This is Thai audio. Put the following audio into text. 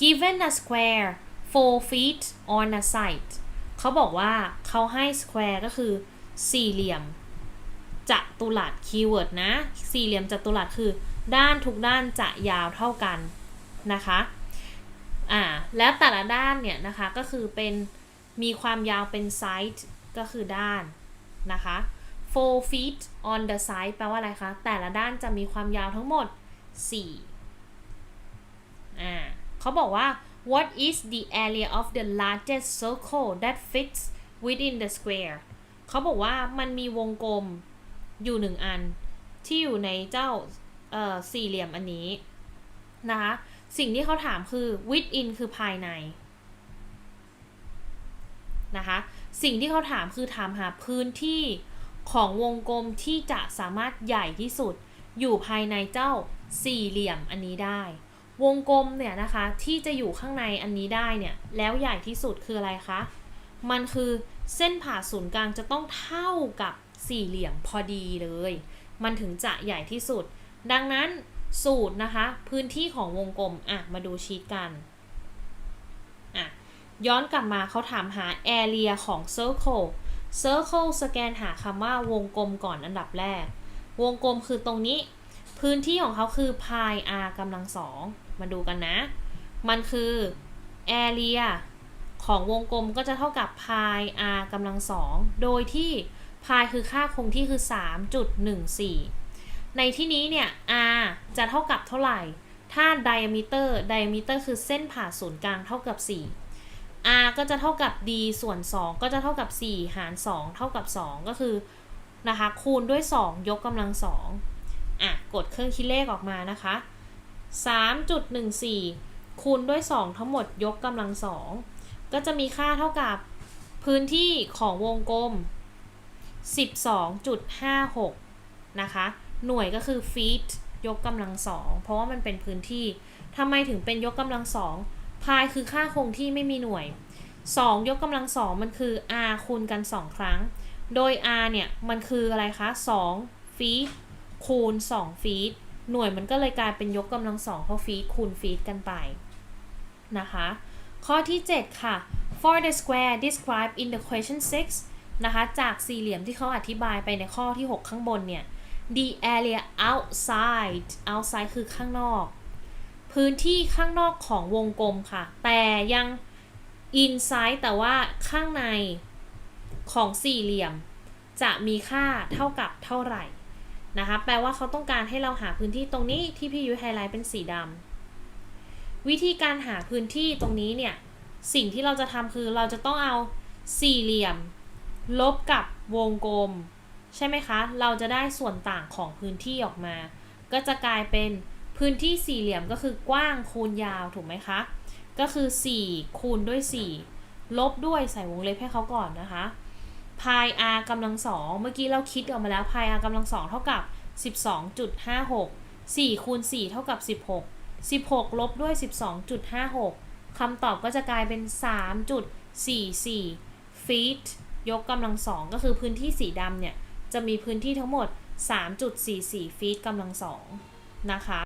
given a square 4 feet on a site เขาบอกว่าเขาให้ square ก็คือสี่เหลี่ยมจัตุรัสคีย์เวิร์ดนะ สี่เหลี่ยมจัตุรัสคือด้านทุกด้านจะยาวเท่ากันนะคะอ่าแล้วแต่ละด้านเนี่ยนะคะก็คือเป็นมีความยาวเป็น side ก็คือด้านนะคะ four feet on the side แปลว่าอะไรคะ แต่ละด้านจะมีความยาวทั้งหมด4อ่ เขาบอกว่า what is the area of the largest circle that fits within the square เขาบอกว่ามันมีวงกลมอยู่หนึ่งอัน ที่อยู่ในเจ้าสี่เหลี่ยมอันนี้นะคะสิ่งที่เขาถามคือ within คือภายในนะคะสิ่งที่เขาถามคือถามหาพื้นที่ของวงกลมที่จะสามารถใหญ่ที่สุด อยู่ภายในเจ้าสี่เหลี่ยมอันนี้ได้ วงกลมเนี่ยนะคะที่จะอยู่ข้างในอันนี้ได้เนี่ยแล้วใหญ่ที่สุดคืออะไรคะ มันคือเส้นผ่าศูนย์กลางจะต้องเท่ากับสี่เหลี่ยมพอดีเลย มันถึงจะใหญ่ที่สุด ดังนั้นสูตรนะคะ พื้นที่ของวงกลมอะมาดูชีตกันอะย้อนกลับมาเขาถามหา area ของ circle circle สแกนหาคำว่าวงกลมก่อนอันดับแรก วงกลมคือตรงนี้ พื้นที่ของเขาคือ pi r กำลังสองมาดูกันนะ มันคือ area ของวงกลมก็จะเท่ากับ pi r กำลังสองโดยที่ pi คือค่าคงที่คือ 3.14 ในที่นี้เนี่ย r จะเท่ากับเท่าไหร่ ถ้า diameter diameter คือเส้นผ่าศูนย์กลางเท่ากับ 4 r ก็จะเท่ากับ d ส่วน 2 ก็จะเท่ากับ 4 หาร 2 เท่ากับ 2 ก็คือนะคะคูณด้วย 2 ยกกำลัง2อ่ะกดเครื่องคิดเลขออกมานะคะ 3.14 คูณด้วย 2 ทั้งหมดยกกำลัง2ก็จะมีค่าเท่ากับพื้นที่ของวงกลม 12.56 นะคะ หน่วยก็คือ feet ยกกำลัง2เพราะว่ามันเป็นพื้นที่ทำไมถึงเป็นยกกำลัง2พายคือค่าคงที่ไม่มีหน่วย 2 ยกกำลัง2มันคือ r คูณกัน 2 ครั้ง โดย r เนี่ย มันคืออะไรคะ2 feet คูณ2 feet หน่วยมันก็เลยกลายเป็นยกกำลัง2เพราะ feet คูณ feet กันไปนะคะ ข้อที่ 7 ค่ะ for the square described in the question 6 นะคะ จากสี่เหลี่ยมที่เขาอธิบายไปในข้อที่ 6 ข้างบนเนี่ย the area outside outside คือข้างนอก พื้นที่ข้างนอกของวงกลมค่ะ แต่ยัง inside แต่ว่าข้างในของสี่เหลี่ยม จะมีค่าเท่ากับเท่าไหร่ นะคะ แปลว่าเขาต้องการให้เราหาพื้นที่ตรงนี้ที่พี่ยุ้ยไฮไลท์เป็นสีดำวิธีการหาพื้นที่ตรงนี้เนี่ย สิ่งที่เราจะทำคือเราจะต้องเอาสี่เหลี่ยม ลบกับวงกลม ใช่ไหมคะ เราจะได้ส่วนต่างของพื้นที่ออกมา ก็จะกลายเป็นพื้นที่สี่เหลี่ยมก็คือกว้างคูณยาวถูกไหมคะ ก็คือ 4 คูณด้วย 4 ลบด้วยใส่วงเล็บให้เขาก่อนนะคะ พาย r กำลังสองเมื่อกี้เราคิดออกมาแล้วพาย r กำลังสองเท่ากับ 12.56 4คูณ4เท่ากับ 16 16 ลบด้วย 12.56คำตอบก็จะกลายเป็น 3.44 feet ยกกำลังสองก็คือพื้นที่สีดำเนี่ย จะมีพื้นที่ทั้งหมด 3.44 feet กำลังสองนะคะ